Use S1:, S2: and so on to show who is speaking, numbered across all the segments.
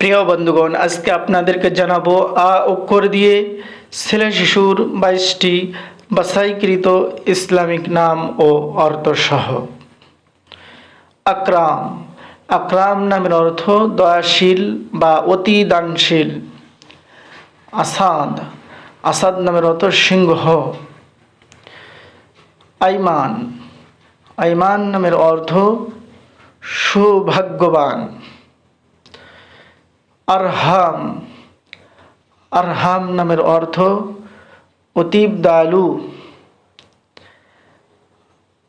S1: প্রিয় বন্ধুগণ, আজকে আপনাদেরকে জানাব আ অক্ষর দিয়ে ছেলে শিশুর বাইশটি বাসাইকৃত ইসলামিক নাম ও অর্থসহ। আকরাম। আকরাম নামের অর্থ দয়াশীল বা অতি দানশীল আসাদ। আসাদ নামের অর্থ সিংহ। আইমান। আইমান নামের অর্থ সৌভাগ্যবান। আরহাম। আরহাম নামের অর্থ অতীব দয়ালু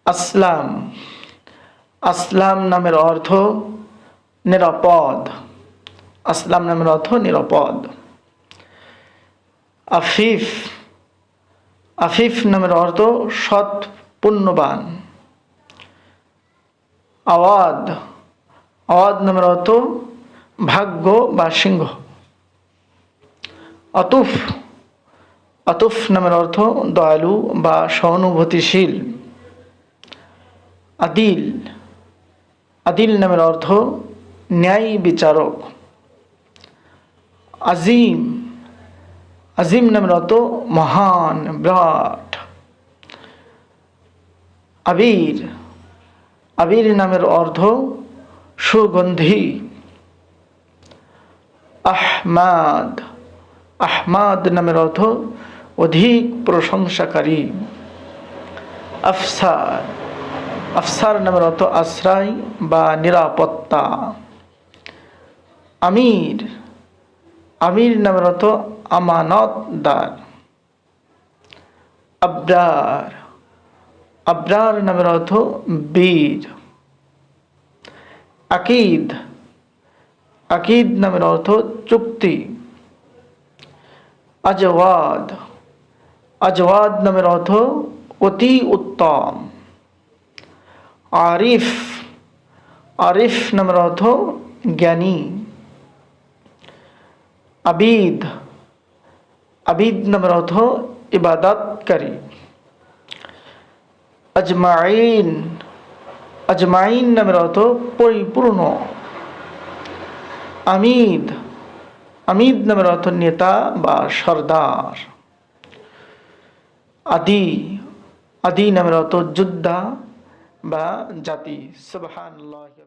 S1: আসলাম। আসলাম নামের অর্থ নিরাপদ। আসলাম নামের অর্থ নিরাপদ। আফিফ। আফিফ নামের অর্থ সৎ, পুণ্যবান। আওয়াদ। আওয়াদ নামের অর্থ ভাগ্য বা সিংহ। অতুফ অতুফ নামের অর্থ দয়ালু বা সহানুভূতিশীল। আদিল আদিল নামের অর্থ ন্যায় বিচারক। আজিম আজিম নামের অর্থ মহান, বিরাট। আবির আবির নামের অর্থ সুগন্ধি। আহমাদ। আহমাদ নামের অর্থ অধিক প্রশংসাকারী। আফসার। আফসার নামের অর্থ আশ্রয় বা নিরাপত্তা। আমির। আমির নামের অর্থ আমানতদার। আবরার। আবরার নামের অর্থ বীর। আকিদ। আকিদ নামের অর্থ চুক্তি আজওয়াদ আজওয়াদ নামের অর্থ অতি উত্তম আরিফ আরিফ নামের অর্থ জ্ঞানী আবিদ আবিদ নামের অর্থ ইবাদতকারী আজমাইন আজমাইন নামের অর্থ পরিপূর্ণ আমিদ আমিদ নামের অর্থ নেতা বা সর্দার। আদি আদি নামের অর্থ যোদ্ধা বা জাতি। সুবহানাল্লাহ।